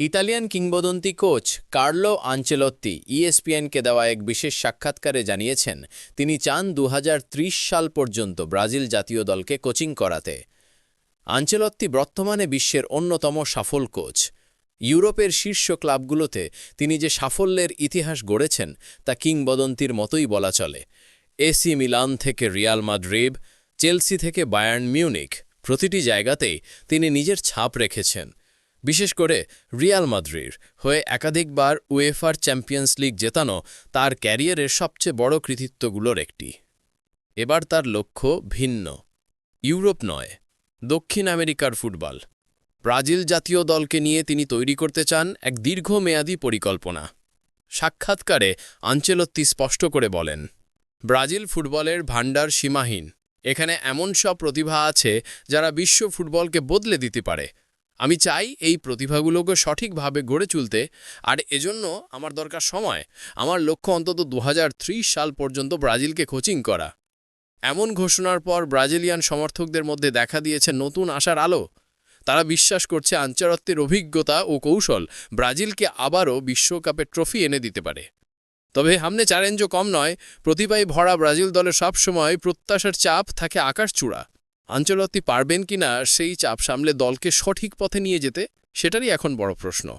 Italian কিংবদন্তি coach Carlo আঞ্চেলত্তি ইএসপিএনকে দেওয়া এক বিশেষ সাক্ষাৎকারে জানিয়েছেন, তিনি চান দু হাজার ত্রিশ সাল পর্যন্ত ব্রাজিল জাতীয় দলকে কোচিং করাতে। আঞ্চেলত্তি বর্তমানে বিশ্বের অন্যতম সফল কোচ। ইউরোপের শীর্ষ ক্লাবগুলোতে তিনি যে সাফল্যের ইতিহাস গড়েছেন, তা কিংবদন্তির মতোই বলা চলে। এসি মিলান থেকে রিয়াল মাদ্রিব চেলসি থেকে বায়ার্ন মিউনিক প্রতিটি জায়গাতেই তিনি নিজের ছাপ রেখেছেন। বিশেষ করে রিয়াল মাদ্রির হয়ে একাধিকবার উয়েফার চ্যাম্পিয়ন্স লিগ জেতানো তার ক্যারিয়ারের সবচেয়ে বড় কৃতিত্বগুলোর একটি। এবার তার লক্ষ্য ভিন্ন। ইউরোপ নয়, দক্ষিণ আমেরিকার ফুটবল। ব্রাজিল জাতীয় দলকে নিয়ে তিনি তৈরি করতে চান এক দীর্ঘমেয়াদী পরিকল্পনা। সাক্ষাৎকারে আঞ্চেলত্তি স্পষ্ট করে বলেন, ব্রাজিল ফুটবলের ভাণ্ডার সীমাহীন। এখানে এমন সব প্রতিভা আছে যারা বিশ্ব ফুটবলকে বদলে দিতে পারে। আমি চাই এই প্রতিভাগুলোকে সঠিকভাবে গড়ে তুলতে আর এজন্য আমার দরকার সময়। আমার লক্ষ্য অন্তত দুহাজার ত্রিশ সাল পর্যন্ত ব্রাজিলকে কোচিং করা। এমন ঘোষণার পর ব্রাজিলিয়ান সমর্থকদের মধ্যে দেখা দিয়েছে নতুন আশার আলো। তারা বিশ্বাস করছে আঞ্চরত্বের অভিজ্ঞতা ও কৌশল ব্রাজিলকে আবারও বিশ্বকাপে ট্রফি এনে দিতে পারে। তবে সামনে চ্যালেঞ্জও কম নয়, প্রতিভায় ভরা ব্রাজিল দলের সবসময় প্রত্যাশার চাপ থাকে আকাশচূড়া। আঞ্চলত্তি পারবেন কিনা সেই চাপ সামলে দলকে সঠিক পথে নিয়ে যেতে সেটারই এখন বড় প্রশ্ন।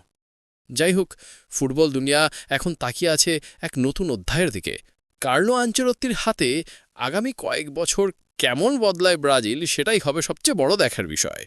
যাই হোক, ফুটবল দুনিয়া এখন তাকিয়ে আছে এক নতুন অধ্যায়ের দিকে। কার্লো আঞ্চলত্তির হাতে আগামী কয়েক বছর কেমন বদলায় ব্রাজিল সেটাই হবে সবচেয়ে বড় দেখার বিষয়।